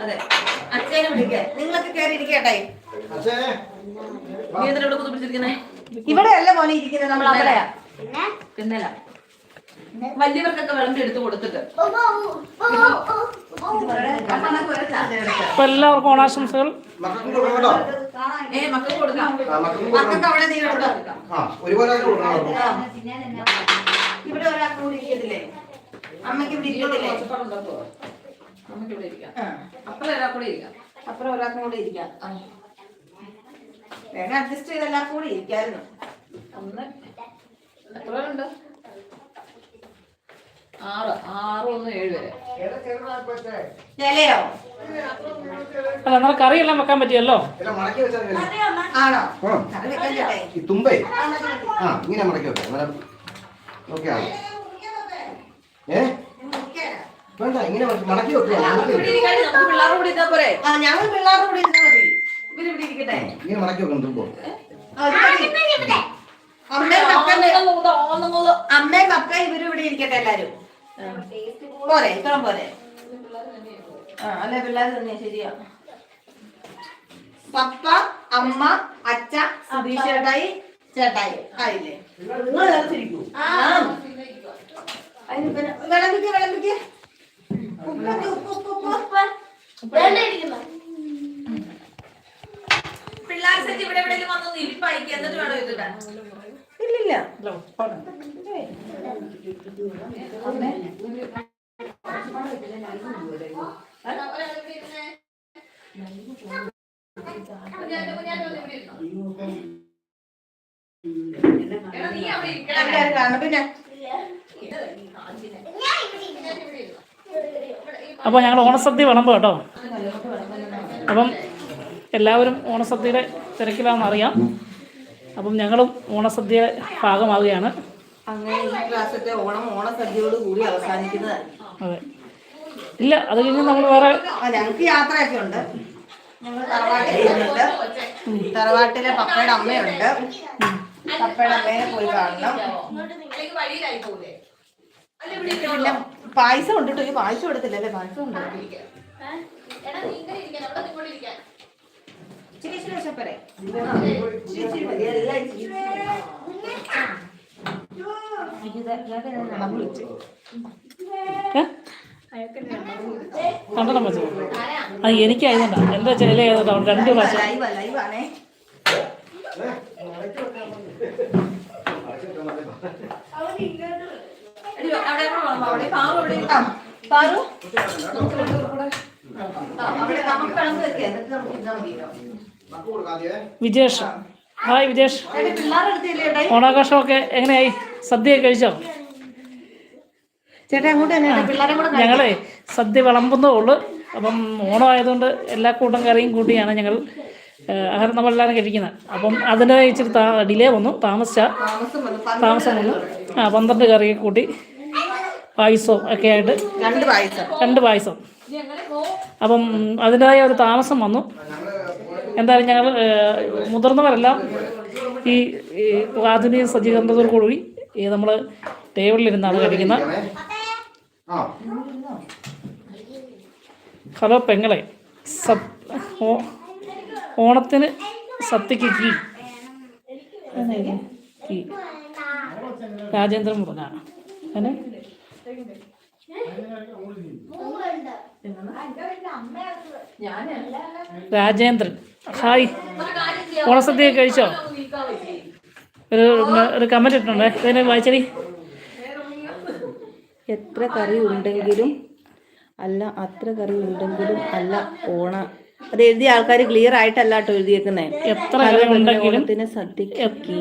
അതെ അച്ഛനെ നിങ്ങളൊക്കെ കയറി ഇരിക്കട്ടെ? ഇവിടെ അല്ല മോനെ ഇരിക്കുന്നത് നമ്മൾ അവിടെയാ പിന്നല്ല വലിയവർക്കൊക്കെ വിളമ്പി എടുത്ത് കൊടുത്തിട്ട്. എല്ലാവർക്കും ഓണാശംസകൾ. ഏ മക്കൾക്ക് കൊടുക്കാം. മക്കൾക്ക് അവിടെ നീ കൊടുക്കാം. ആ ഒരുപോലെ ആയിട്ട് കൊടുക്കണം കേട്ടോ. ഇവിടെ ഒരാൾക്ക് കൂടി ഇരിക്കത്തില്ലേ? അമ്മയ്ക്ക് ഇവിടെ ഇരിക്കത്തില്ലേ? അമ്മയ്ക്ക് നമുക്ക് ഇവിടെ ഇരിക്കാം. അപ്പുറം ഒരാൾക്കും കൂടെ ഇരിക്കാം. അപ്പുറം ഒരാൾക്കും കൂടി ഇരിക്കാം. വേണം അഡ്ജസ്റ്റ് ചെയ്ത് എല്ലാവർക്കും കൂടി ഇരിക്കായിരുന്നു. അന്ന് എത്ര പേരുണ്ട്? ആറ് ആറ് ഒന്ന് ഏഴ് വരെ. ഇലയോ? അല്ല നമ്മളെ കറിയെല്ലാം വെക്കാൻ പറ്റിയല്ലോ. ആണോ. കറി വെക്കാൻ ചേട്ടേ ഈ തുമ്പേ? ആ ഇങ്ങനെ മടക്കി വെക്കാം. അങ്ങനെ ഓക്കെ ആണ്? ഏ വേണ്ട ഇങ്ങനെ മടക്കി- വെക്കുക മടക്കി വെക്കുക. പിള്ളേരുടെ കൂടെ ഇരുന്നാ പോരെ? ആ ഞങ്ങൾ പിള്ളേരുടെ കൂടി ഇരുന്നാൽ മതി. ഇവർ ഇവിടെ ഇരിക്കട്ടെ. ഇങ്ങനെ മടക്കി വെക്കണം തുമ്പോ. ആ, ഇത് മതി. അമ്മയും. അമ്മയും ഇവരും ഇവിടെ ഇരിക്കട്ടെ എല്ലാരും. പോരെ ഇത്രയും പോരെ. ആ അല്ലെ പിള്ളേർ തന്നെ ശരിയാ. പപ്പ അമ്മ അച്ഛ സുധീഷ് ചേട്ടായി ചേട്ടായി. ആയില്ലേ? നിങ്ങൾ ചേർത്തിരിക്കൂ വിളമ്പിക്ക് പിള്ളേർ സെറ്റ് ഇവിടെ എവിടെയെങ്കിലും വന്നൊന്ന് ഇരിപ്പായിക്കുക എന്നിട്ട് വേണം ഇതിടാൻ. ഇല്ലില്ല അപ്പൊ ഞങ്ങൾ ഓണസദ്യ വിളമ്പ് കേട്ടോ. അപ്പം എല്ലാവരും ഓണസദ്യയുടെ തിരക്കിലാണെന്ന് അറിയാം. അപ്പം ഞങ്ങളും ഓണസദ്യ ഭാഗമാവുകയാണ്. അങ്ങനെ ഈ പ്രാവശ്യത്തെ ഓണം ഓണസദ്യയോട് കൂടി അവസാനിക്കുന്നതാണ് അതെ. ഇല്ല അത് കഴിഞ്ഞ് നമ്മൾ വേറെ ആ, ഞങ്ങക്ക് യാത്രയൊക്കെ ഉണ്ട്. ഞങ്ങൾ തറവാട്ടിൽ ഇരുന്നുണ്ട് തറവാട്ടിലെ പപ്പയുടെ അമ്മയുണ്ട്. പപ്പയുടെ അമ്മേനെ പോയി കാണണം. പിന്നെ പായസം ഉണ്ട് കേട്ടോ. ഈ പായസം എടുത്തില്ലല്ലേ പായസം ഉണ്ട് എടാ നീ ഇങ്ങനെ ഇരിക്കാൻ അവിടെ നിങ്ങോട്ട് ഇരിക്കാൻ ഇച്ചിരി ഇച്ചിരി വിളിച്ചു. രണ്ടെണ്ണം വെച്ചു അത് എനിക്കായതുകൊണ്ടാണ് എന്റെ ചില ആയതുകൊണ്ടാണ് രണ്ട് പ്രാവശ്യം പാറു? അവിടെ നമുക്ക് കണക്ക് വെക്കാം, എന്നിട്ട് നമുക്ക് ഇന്നാ മതിയല്ലോ. വിജേഷ്. ഹായ് വിജേഷ്? ഓണാഘോഷമൊക്കെ എങ്ങനെയായി? സദ്യ കഴിച്ചോ? ഞങ്ങളെ സദ്യ വിളമ്പുന്നേ ഉള്ളു. അപ്പം ഓണം ആയതുകൊണ്ട് എല്ലാ കൂട്ടം കറിയും കൂട്ടിയാണ് ഞങ്ങൾ ആഹാരം നമ്മളെല്ലാവരും കഴിക്കുന്നത്. അപ്പം അതിന്റെ ഇച്ചിരി താ ഡിലേ വന്നു. താമസിച്ച താമസം വന്നു. ആ പന്ത്രണ്ട് കറിയൊക്കെ കൂട്ടി പായസവും ഒക്കെ ആയിട്ട് രണ്ട് പായസം. അപ്പം അതിന്റെതായ ഒരു താമസം വന്നു. എന്തായാലും ഞങ്ങൾ മുതിർന്നവരെല്ലാം ഈ ആധുനിക സജ്ജീകരണത്തോടു കൂടി ഈ നമ്മൾ ടേബിളിലിരുന്നാണ് കഴിക്കുന്നത്. ഹലോ പെങ്ങളെ ഓ- ഓണത്തിന് സത്യക്ക് കീ. കീ. രാജേന്ദ്രൻ മുറുകാണ് അങ്ങനെ രാജേന്ദ്രൻ. ഹായ്. ഓണസദ്യ കഴിച്ചോ? ഒരു ഒരു കമന്റ് ഇട്ടുണ്ട് ഇതിനെ വായിച്ചടി? എത്ര കറി ഉണ്ടെങ്കിലും അല്ല അത്ര കറി ഉണ്ടെങ്കിലും അല്ല ഓണ. അത് എഴുതിയ ആൾക്കാർ ക്ലിയർ ആയിട്ടല്ല കേട്ടോ എഴുതിയേക്കുന്നേ. എത്ര കറി ഉണ്ടെങ്കിലും സദ്യക്ക്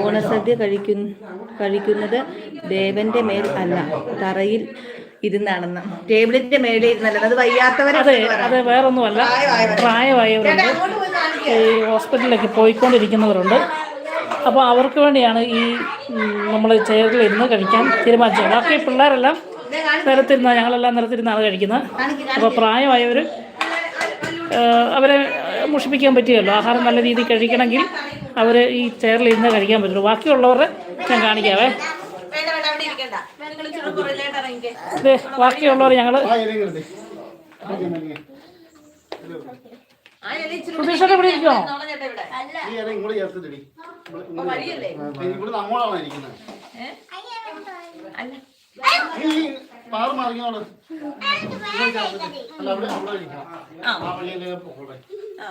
ഓണസദ്യ കഴിക്കുന്ന കഴിക്കുന്നത് ദേവന്റെ മേൽ അല്ല തറയിൽ ഇരുന്നാണെന്ന്. ടേബിളിന്റെ മേലെ ഇരുന്നല്ലോ? അത് വയ്യാത്തവരെ അതെ അതെ വേറൊന്നുമല്ല. പ്രായമായവരുണ്ട്. ഈ ഹോസ്പിറ്റലിലൊക്കെ പോയിക്കൊണ്ടിരിക്കുന്നവരുണ്ട്. അപ്പോൾ അവർക്ക് വേണ്ടിയാണ് ഈ നമ്മൾ ചെയറിലിരുന്ന് കഴിക്കാൻ തീരുമാനിച്ചത്. ബാക്കി പിള്ളേരെല്ലാം നിരത്തിരുന്ന ഞങ്ങളെല്ലാം നിരത്തിരുന്നാണ് കഴിക്കുന്നത്. അപ്പോൾ പ്രായമായവർ അവരെ മുഷിപ്പിക്കാൻ പറ്റുമല്ലോ ആഹാരം നല്ല രീതിയിൽ കഴിക്കണമെങ്കിൽ അവർ ഈ ചെയറിൽ ഇരുന്ന് കഴിക്കാൻ പറ്റുള്ളൂ. ബാക്കിയുള്ളവരെ ഞാൻ കാണിക്കാവേ. ബാക്കിയുള്ളവർ ഞങ്ങൾ ഇരിക്കണം. ആ.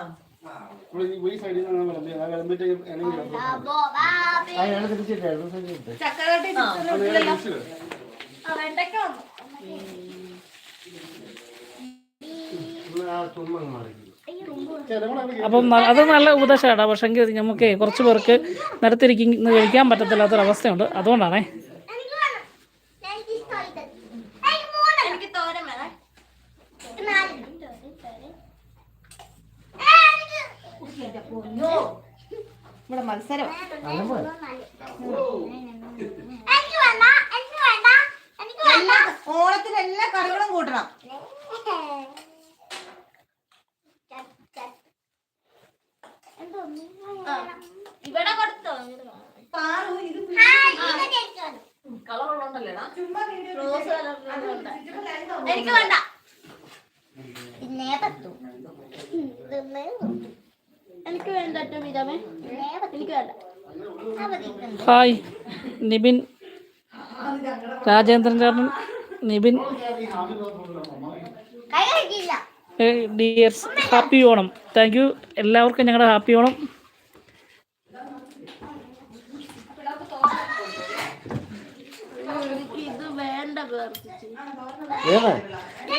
അപ്പം അത് നല്ല ഉപദേശമാണ് പക്ഷെങ്കിൽ നമുക്ക് കുറച്ച് പേർക്ക് നിരത്തിരിക്കുന്ന കഴിക്കാൻ പറ്റത്തില്ലാത്തൊരവസ്ഥയുണ്ട്. അതുകൊണ്ടാണേ എനിക്ക് തോരൻ വേണം ഇവിടെ മത്സരം. എനിക്ക് വേണ്ട എനിക്ക് വേണ്ട എനിക്ക് വേണ്ട. ഓണത്തിന് എല്ലാ കറികളും കൂട്ടണം. ഇവിടെ കൊടുത്തോ പാറു ഇത് കളറിലുണ്ട് എനിക്ക് വേണ്ട. തിന്നേ പറ്റൂ. എനിക്ക് വേണ്ട എനിക്ക് വേണ്ട. ഹായ് നിബിൻ. രാജേന്ദ്രൻ ചേട്ടൻ Nibin. Dears happy Onam. Thank you എല്ലാവർക്കും ഞങ്ങളുടെ ഹാപ്പി ഓണം.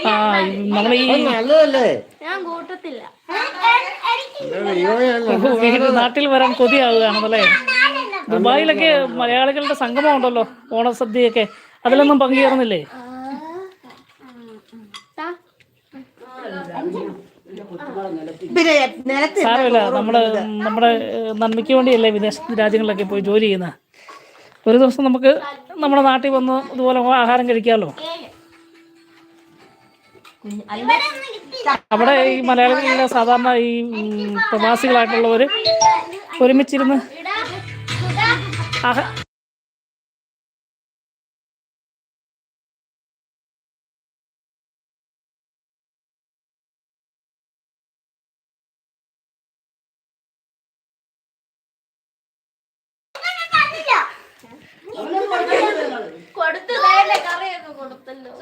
ആ നമ്മൾ ഈ നല്ലതല്ലേ? ഞാൻ കൂട്ടത്തില്ല. നാട്ടിൽ വരാൻ കൊതിയാവുകയാണല്ലേ ദുബായിലൊക്കെ മലയാളികളുടെ സംഗമം ഉണ്ടല്ലോ ഓണസദ്യയൊക്കെ. അതിലൊന്നും പങ്കുചേർന്നില്ലേ? സാരമില്ല നമ്മുടെ നമ്മുടെ നന്മയ്ക്ക് വേണ്ടിയല്ലേ വിദേശ രാജ്യങ്ങളിലൊക്കെ പോയി ജോലി ചെയ്യുന്ന ഒരു ദിവസം നമുക്ക് നമ്മുടെ നാട്ടിൽ വന്ന് ഇതുപോലെ ആഹാരം കഴിക്കാമല്ലോ. അവിടെ ഈ മലയാളികളിലെ സാധാരണ ഈ പ്രവാസികളായിട്ടുള്ളവർ ഒരുമിച്ചിരുന്ന് ആഹാ കൊടുത്തു വേണ്ട കറിയൊക്കെ കൊടുത്തല്ലോ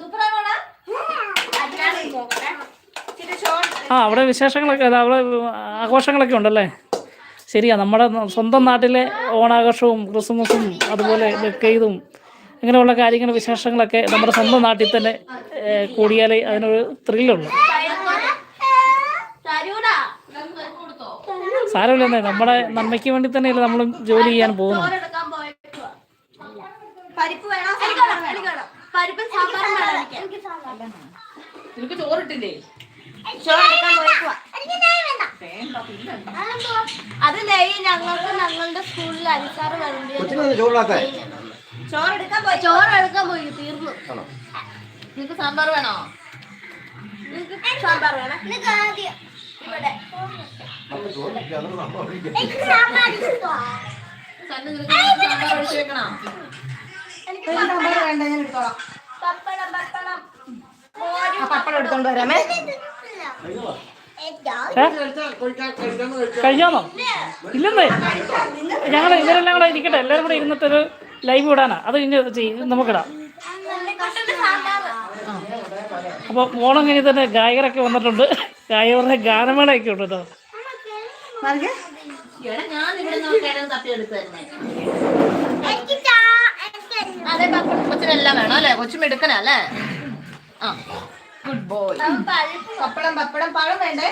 ആ അവിടെ വിശേഷങ്ങളൊക്കെ അവിടെ ആഘോഷങ്ങളൊക്കെ ഉണ്ടല്ലേ? ശരിയാ നമ്മുടെ സ്വന്തം നാട്ടിലെ ഓണാഘോഷവും ക്രിസ്മസും അതുപോലെ ബക്രീദും ഇങ്ങനെയുള്ള കാര്യങ്ങൾ വിശേഷങ്ങളൊക്കെ നമ്മുടെ സ്വന്തം നാട്ടിൽ തന്നെ കൂടിയാലേ അതിനൊരു ത്രില്ലുള്ളൂ. തരൂടാ സാരമില്ലെന്നേ നമ്മുടെ നന്മയ്ക്ക് വേണ്ടി തന്നെയല്ലേ നമ്മൾ ജോലി ചെയ്യാൻ പോകുന്നു പരിപ്പ് ചോറിട്ടില്ലേ? അത് നെയ് ഞങ്ങൾക്ക് ഞങ്ങളുടെ സ്കൂളിൽ കൊച്ചിനെ ചോറിലാത്ത ചോറെടുക്കാൻ പോയി ചോറ് എടുക്കാൻ പോയി തീർന്നു. നിനക്ക് സാമ്പാർ വേണോ? നിനക്ക് സാമ്പാർ വേണം. നിനക്ക് ആദ്യം ഇവിടെ. പപ്പടം പപ്പടം ആ പപ്പടം എടുത്തോണ്ട് വരാമേ. കഴിഞ്ഞോന്നോ ഇല്ലെന്നേ. ഞങ്ങൾ ഇവരെല്ലാം കൂടെ ഇരിക്കട്ടെ. എല്ലാവരും കൂടെ ഇരുന്നിട്ടൊരു ലൈവ് ഇടാനാ. അത് കഴിഞ്ഞ് ചെയ്യും നമുക്കിടാം. അപ്പൊ അപ്പോൾ ഓണം കഴിഞ്ഞ് തന്നെ ഗായകരൊക്കെ വന്നിട്ടുണ്ട്. ഗായകരുടെ ഗാനമേളയൊക്കെ ഉണ്ട് കേട്ടോ. കൊച്ചിനെല്ലാം വേണം അല്ലേ? കൊച്ചും എടുക്കണേ അല്ലേ? ആ. ഗുഡ് ബോയ് പപ്പടം പപ്പടം പഴം വേണ്ടേ?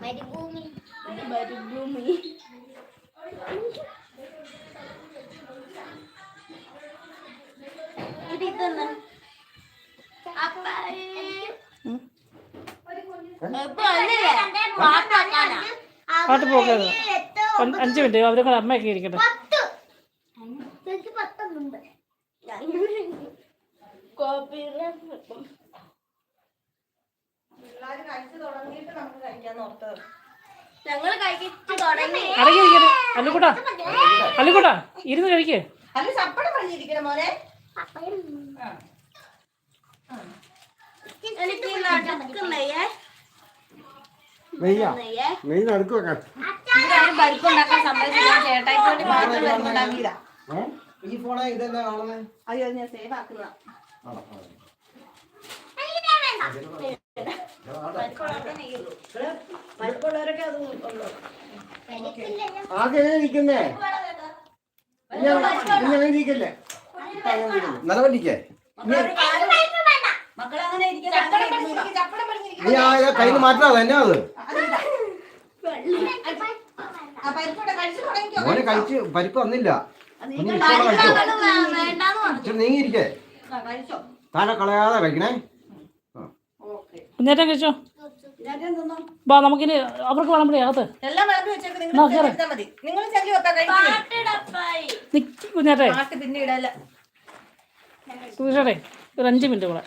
മരുഭൂമി. ഇതാണ് പാട്ട് പോകരുത് അഞ്ച് മിനിറ്റ് അവരൊക്കെ അമ്മയൊക്കെ ഇരിക്കട്ടെ. പത്ത്. എനിക്ക് പത്തൊന്നുണ്ട്. കോപ്പി പിള്ളേര് കഴിച്ചു നമുക്ക് കഴിക്കാന്ന് ഞങ്ങൾ കഴിച്ചു തുടങ്ങി. അടങ്ങി ഇരിക്കട്ടെ. അല്ലുകൂട്ടാ അല്ലുകൂട്ടാ ഇരുന്ന് കഴിക്കേ. അല്ല സപ്പടം പറഞ്ഞിരിക്കണം മോനെ എനിക്ക് നടുക്ക് നെയ്യേ നെയ്യാ. നെയ്യേ നടുക്ക് വെക്കാൻ ഇവരാരും പരിപ്പ് ഉണ്ടാക്കാൻ സമ്മതിച്ചില്ല ചേട്ടായിക്ക് വേണ്ടി മാത്രം? ഈ ഫോണെ ഇതെന്നാ കാണുന്നത് അയ്യോ ഞാൻ സേവ് ആക്കുന്നതാ. പരിപ്പുള്ളവരൊക്കെ അത് ഉള്ളൂ ആകെ എങ്ങനെ ഇരിക്കുന്നേ? ഇങ്ങനെ ഇരിക്കല്ലേ? നിലവല്ലിക്കേ മക്കളെ അങ്ങനെ ഇരിക്കാൻ ചപ്പടം പറഞ്ഞിരിക്കും നീ ആ കയ്യിൽ നിന്ന് മാറ്റാതെ എന്നാ അത്? മോനെ കഴിച്ച് പരിപ്പ് വന്നില്ല. നീങ്ങിയിരിക്കേ. ആ, കഴിച്ചോ? താഴെ കളയാതെ കഴിക്കണേ. ഓക്കെ. കുഞ്ഞേറ്റം കഴിച്ചോ? തിന്നോ ബാ നമുക്കിനി അവർക്ക് വേണം അകത്ത്. കുഞ്ഞേട്ടെ ഒരു അഞ്ച് മിനിറ്റ് കൂടെ.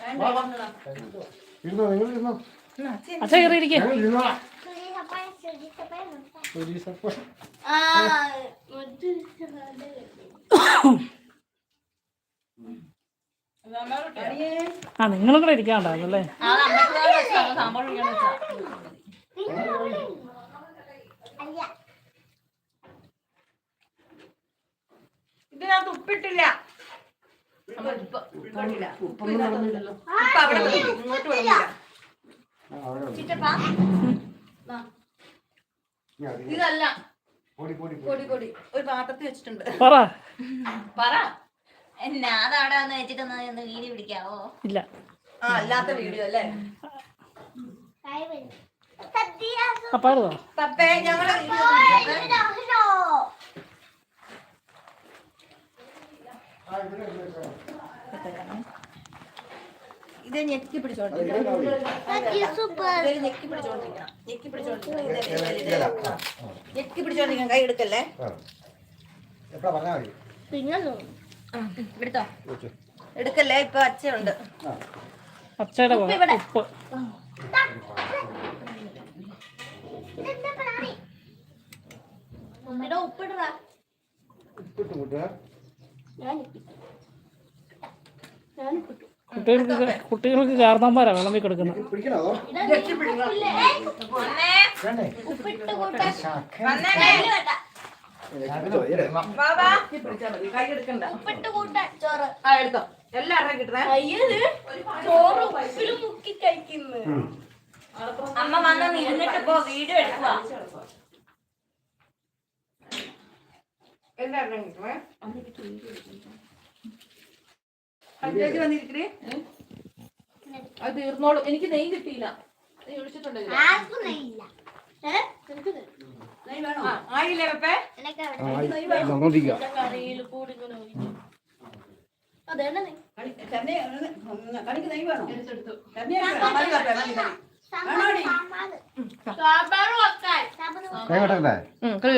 ഇരുന്നോ നിങ്ങൾ ഇരുന്നോ അച്ഛ കയറി ഇരിക്കേ ഞങ്ങൾ ഇരുന്നോളാം സുജീഷപ്പായ സുജീഷപ്പായ സുജീഷപ്പ. ആ നിങ്ങളും കൂടെ ഇരിക്കാണ്ടായിരുന്നല്ലേ. ഇതിനകത്ത് ഉപ്പിട്ടില്ല. ഉപ്പ്. അവിടെ ഇങ്ങോട്ട് വേണ്ടില്ല ഇതല്ല. ഒരു പാത്രത്തിൽ വെച്ചിട്ടുണ്ട്. പറ. പറ. എന്നാ അതവിടെ വന്ന് വെച്ചിട്ട് ഒന്ന് വീഡിയോ പിടിക്കാവോ? ഇല്ല. ആ അല്ലാത്ത വീഡിയോ അല്ലേ? ആ പാടുതോ പപ്പേ ഞങ്ങളെ വീഡിയോ ആ, ഇവിടെ ഇവിടെ വെച്ചോ. ഇത് ഞെക്കി പിടിച്ചോണ്ടിരിക്കണം. ഞെക്കി പിടിച്ചോണ്ടിരിക്കണം. ഞെക്കി പിടിച്ചോണ്ടിരിക്കണം. ഞെക്കി പിടിച്ചോണ്ടിരിക്കണം. കൈ എടുക്കല്ലേ? പിന്നെ എടുത്തോ. എടുക്കല്ലേ? ഇപ്പൊ അച്ഛനുണ്ട് അച്ഛയുടെ ഉപ്പ് ഉമ്മിയുടെ ഉപ്പിട്ട് കൂട്ടുക. ഞാൻ കുട്ടികൾക്ക് കുട്ടികൾക്ക് കാരണന്മാരാ വിളമ്പി കൊടുക്കുന്നത് പിടിക്കണോ അതോ? പിടിക്കണം വേണ്ടേ ഉപ്പിട്ട് കൂട്ടാൻ വന്നേ വെച്ചോ, ഇല്ലേ? വാ, വാ. ഞെക്കി പിടിച്ചാ മതി കൈ എടുക്കണ്ട ഉപ്പിട്ട് കൂട്ടാൻ ചോറ് ആ എടുത്തോ എല്ലാവരുടെയും കിട്ടണേ അയ്യത് ചോറ് ഉപ്പിലും മുക്കി കഴിക്കുന്നു അമ്മ വന്നു നിന്നിട്ട് പോ വീഡിയോ എടുക്കുക എല്ലാവരുടെയും വന്നിരിക്കണേ. അത് തീർന്നോളും. എനിക്ക് നെയ്യ് കിട്ടിയില്ല. ആയില്ലേ. കറിയിൽ കൂടി ഇങ്ങനെ ഒഴിക്കും.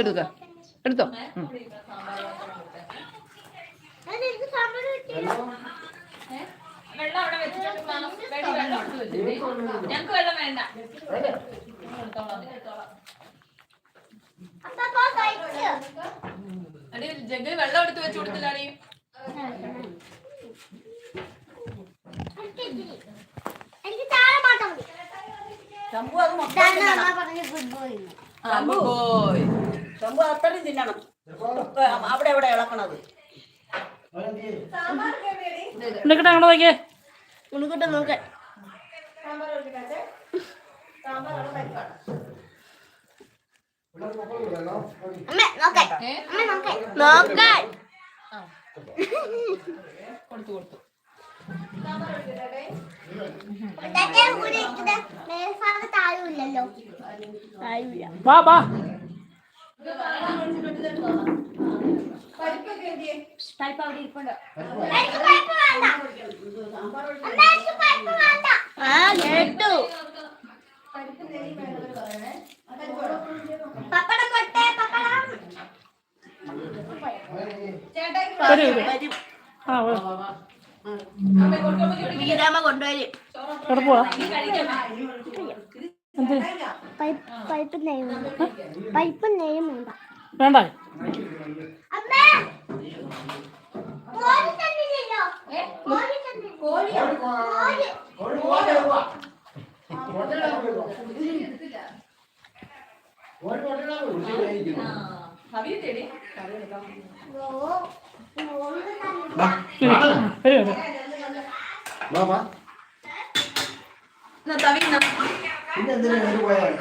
എടുക്ക എടുത്തോ? അവിടെ വെച്ചിട്ട് വേണം. വേണ്ടി വെള്ളം അത് അത്രയും തിന്നണം അവിടെ എവിടെ ഇളക്കണത് ഉണ്ണിക്കിട്ട് അങ്ങോട്ട് നോക്കിയേ ഉണ്ണിക്കുട്ടൻ. നോക്കാൻ. കൊടുത്തു കൊടുത്തു. വാ വാ പരിപ്പ് അവിടെ ഇരിപ്പുണ്ട് ആ കേട്ടു കൊണ്ടുവരും പൈപ്പ് നെയ്യും പൈപ്പ് നെയ്യും വേണ്ട. വേണ്ട. കോഴി തന്നില്ലല്ലോ കോഴി തന്നില്ല കോഴി കവിയെ തേടി വാ. വരൂ വരൂ വാ, വാ. എന്നാ തവി എന്നാ. പിന്നെ എന്തിനാ ഇങ്ങോട്ട് പോയാൽ വരൂ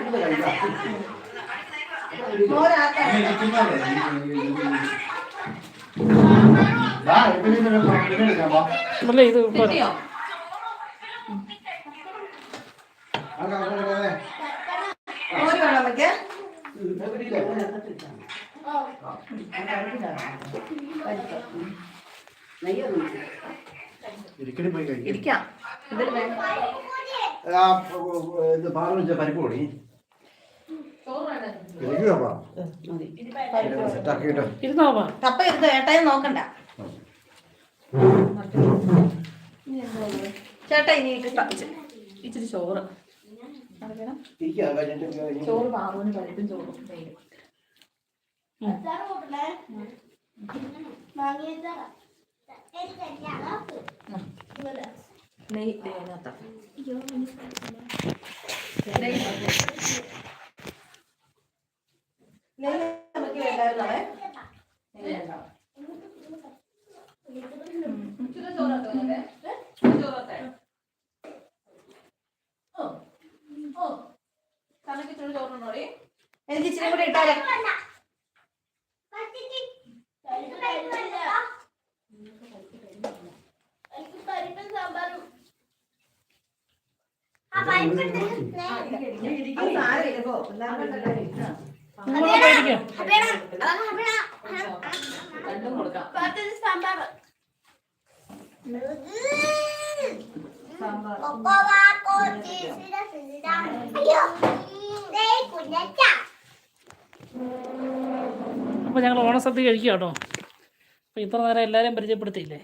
ഇത് കഴിക്കാം. വാ, ഇവിടെ ഇരുന്ന് ഇവിടെ എടുക്കാം, വാ. അല്ലേ ഇത് പോരാ കിട്ടിയോ? അങ്ങ് അങ്ങ് അങ്ങ് അങ്ങ്. മോര് വേണം അമ്മയ്ക്ക് ഇരിക്കടി ഇരിക്കാം. ആ, ഇത് പരിപ്പ് പൊടി ഇരുന്നോ വാ കപ്പ ഇരുന്ന് ഏട്ടായി നോക്കണ്ട. ചേട്ടാ ഇനി ഇച്ചിരി- ചോറ്. ചോറ് പാറുവിന് പരിപ്പും ചോറും തൈരും. നെയ്യ് ദേ അതിനകത്താ. നെയ്യ് നമുക്ക് വേണ്ടായിരുന്നേ? നെയ്യ് വേണ്ട? എനിക്ക് ഇച്ചിരി കൂടി ഇട്ടാലേ പരിപ്പും സാമ്പാറും. അപ്പോൾ ഞങ്ങൾ ഓണസദ്യ കഴിക്കുക കേട്ടോ. അപ്പോൾ ഇത്ര നേരം എല്ലാരെയും പരിചയപ്പെടുത്തിയില്ലേ?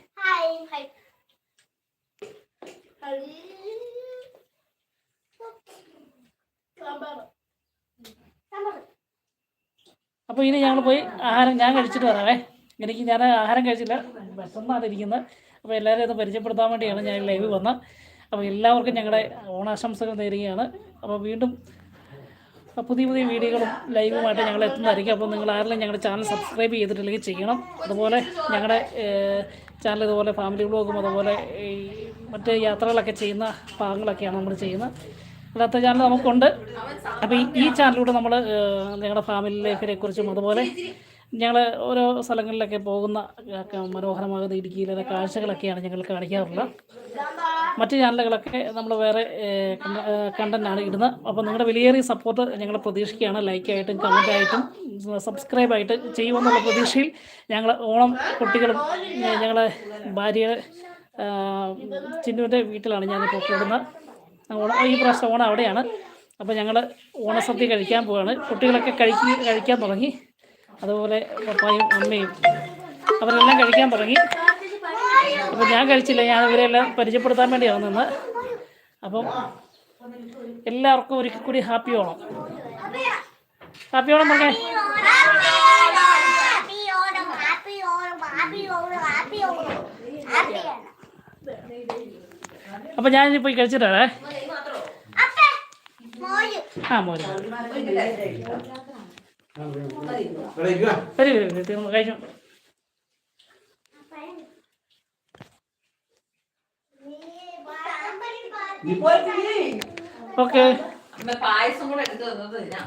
അപ്പൊ ഇനി ഞങ്ങൾ പോയി ആഹാരം ഞാൻ കഴിച്ചിട്ട് വരാവേ. എനിക്ക് ഞാൻ ആഹാരം കഴിച്ചില്ല. വിശന്നാണ് ഇരിക്കുന്നത് അപ്പോൾ എല്ലാവരെയും ഒന്ന് പരിചയപ്പെടുത്താൻ വേണ്ടിയാണ് ഞാൻ ലൈവ് വന്നത്. അപ്പോൾ എല്ലാവർക്കും ഞങ്ങളുടെ ഓണാശംസകൾ നേരുകയാണ്. അപ്പോൾ വീണ്ടും പുതിയ പുതിയ വീഡിയോകളും ലൈവുമായിട്ട് ഞങ്ങൾ എത്തുന്നതായിരിക്കും. അപ്പോൾ നിങ്ങൾ ആരെങ്കിലും ഞങ്ങളുടെ ചാനൽ സബ്സ്ക്രൈബ് ചെയ്തിട്ടില്ലെങ്കിൽ ചെയ്യണം. അതുപോലെ ഞങ്ങളുടെ ചാനൽ ഇതുപോലെ ഫാമിലി വ്ളോഗും അതുപോലെ ഈ മറ്റ് യാത്രകളൊക്കെ ചെയ്യുന്ന ഭാഗങ്ങളൊക്കെയാണ് നമ്മൾ ചെയ്യുന്നത്. അല്ലാത്ത ചാനൽ നമുക്കുണ്ട്. അപ്പോൾ ഈ ചാനലിലൂടെ നമ്മൾ ഞങ്ങളുടെ ഫാമിലി ലൈഫിനെ കുറിച്ചും അതുപോലെ ഞങ്ങൾ ഓരോ സ്ഥലങ്ങളിലൊക്കെ പോകുന്ന മനോഹരമാകുന്ന ഇടുക്കിയിലെ കാഴ്ചകളൊക്കെയാണ് ഞങ്ങൾ കാണിക്കാറുള്ളത്. മറ്റ് ചാനലുകളൊക്കെ നമ്മൾ വേറെ കണ്ടന്റാണ് ഇടുന്നത്. അപ്പോൾ നിങ്ങളുടെ വിലയേറിയ സപ്പോർട്ട് ഞങ്ങൾ പ്രതീക്ഷിക്കുകയാണ്. ലൈക്കായിട്ടും കമന്റായിട്ടും സബ്സ്ക്രൈബായിട്ട് ചെയ്യുമെന്നുള്ള പ്രതീക്ഷയിൽ ഞങ്ങൾ ഓണം കുട്ടികളും ഞങ്ങളെ ഭാര്യ ചിന്നുവിന്റെ വീട്ടിലാണ് ഞാനിപ്പോൾ കൂടുന്നത്. ഓണം ഈ പ്രാവശ്യം ഓണം അവിടെയാണ്. അപ്പോൾ ഞങ്ങൾ ഓണസദ്യ കഴിക്കാൻ പോവാണ്. കുട്ടികളൊക്കെ കഴിക്കുക കഴിക്കാൻ തുടങ്ങി. അതുപോലെ പപ്പായും അമ്മയും. അവരെല്ലാം കഴിക്കാൻ തുടങ്ങി. അപ്പോൾ ഞാൻ കഴിച്ചില്ല. ഞാൻ ഇവരെല്ലാം പരിചയപ്പെടുത്താൻ വേണ്ടിയാണ് നിന്ന് അപ്പം എല്ലാവർക്കും ഒരിക്കൽ കൂടി ഹാപ്പി ഓണം. ഹാപ്പി ഓണം പറഞ്ഞേ. അപ്പം ഞാൻ പോയി കഴിച്ചിട്ടാണേ. അപ്പേ ആ മോര്. കഴിച്ചു. ഓക്കെ. പായസം കൂടെ എടുത്ത് തന്നത് ഇതിനാ